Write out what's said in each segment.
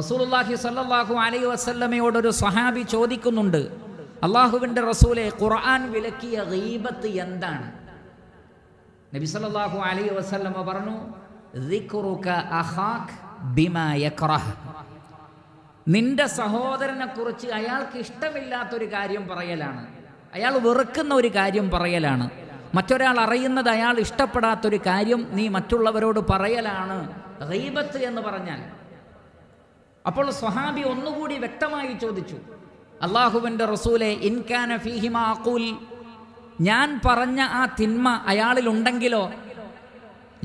റസൂലുള്ളാഹി സ്വല്ലല്ലാഹു അലൈഹി വസല്ലമയോടൊരു സഹാബി ചോദിക്കുന്നുണ്ട് അള്ളാഹുവിന്റെ റസൂലെ ഖുർആൻ വിലക്കിയ ഗീബത്ത് എന്താണ്? നബി സല്ലല്ലാഹു അലൈഹി വസല്ലമ പറഞ്ഞു. നിന്റെ സഹോദരനെ കുറിച്ച് അയാൾക്ക് ഇഷ്ടമില്ലാത്തൊരു കാര്യം പറയലാണ്. അയാൾ വെറുക്കുന്ന ഒരു കാര്യം പറയലാണ്. മറ്റൊരാൾ അറിയുന്നത് അയാൾ ഇഷ്ടപ്പെടാത്തൊരു കാര്യം നീ മറ്റുള്ളവരോട് പറയലാണ്. ഗീബത്ത് എന്ന് പറഞ്ഞാൽ അപ്പോൾ സ്വഹാബി ഒന്നുകൂടി വ്യക്തമായി ചോദിച്ചു അള്ളാഹുവിന്റെ റസൂലെ ഇൻകാന ഫീഹിമ അക്കൂൽ ഞാൻ പറഞ്ഞ ആ തിന്മ അയാളിലുണ്ടെങ്കിലോ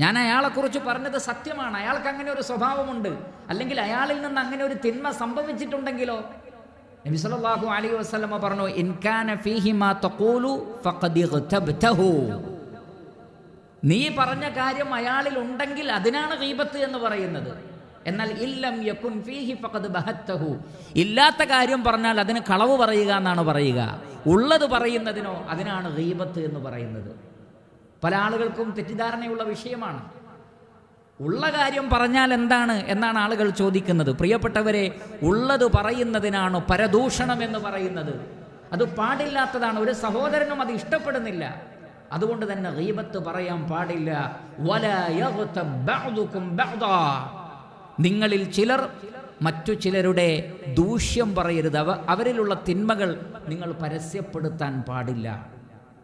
ഞാൻ അയാളെക്കുറിച്ച് പറഞ്ഞത് സത്യമാണ്. അയാൾക്ക് അങ്ങനെ ഒരു സ്വഭാവമുണ്ട്. അല്ലെങ്കിൽ അയാളിൽ നിന്ന് അങ്ങനെ ഒരു തിന്മ സംഭവിച്ചിട്ടുണ്ടെങ്കിലോ? നബി സല്ലല്ലാഹു അലൈഹി വസല്ലമ പറഞ്ഞു ഇൻകാന ഫീഹിമ തഖൂലു ഫഖദ് ഇഗ്തബ്തഹു. നീ പറഞ്ഞ കാര്യം അയാളിൽ ഉണ്ടെങ്കിൽ അതിനാണ് ഗീബത്ത് എന്ന് പറയുന്നത്. എന്നാൽ ഇല്ലം യകുൻ ഫീഹി ഫഖദ് ബഹത്തഹു. ഇല്ലാത്ത കാര്യം പറഞ്ഞാൽ അതിന് കളവ് പറയുക എന്നാണ് പറയുക. ഉള്ളത് പറയുന്നതിനോ അതിനാണ് ഗീബത്ത് എന്ന് പറയുന്നത്. പല ആളുകൾക്കും തെറ്റിദ്ധാരണയുള്ള വിഷയമാണ്. ഉള്ള കാര്യം പറഞ്ഞാൽ എന്താണ് എന്നാണ് ആളുകൾ ചോദിക്കുന്നത്. പ്രിയപ്പെട്ടവരെ ഉള്ളത് പറയുന്നതിനാണ് പരദൂഷണം എന്ന് പറയുന്നത്. അത് പാടില്ലാത്തതാണ്. ഒരു സഹോദരനും അത് ഇഷ്ടപ്പെടുന്നില്ല. അതുകൊണ്ട് തന്നെ ഗീബത്ത് പറയാൻ പാടില്ല. നിങ്ങളിൽ ചിലർ മറ്റു ചിലരുടെ ദൂഷ്യം പറയരുത്. അവ അവരിലുള്ള തിന്മകൾ നിങ്ങൾ പരസ്യപ്പെടുത്താൻ പാടില്ല.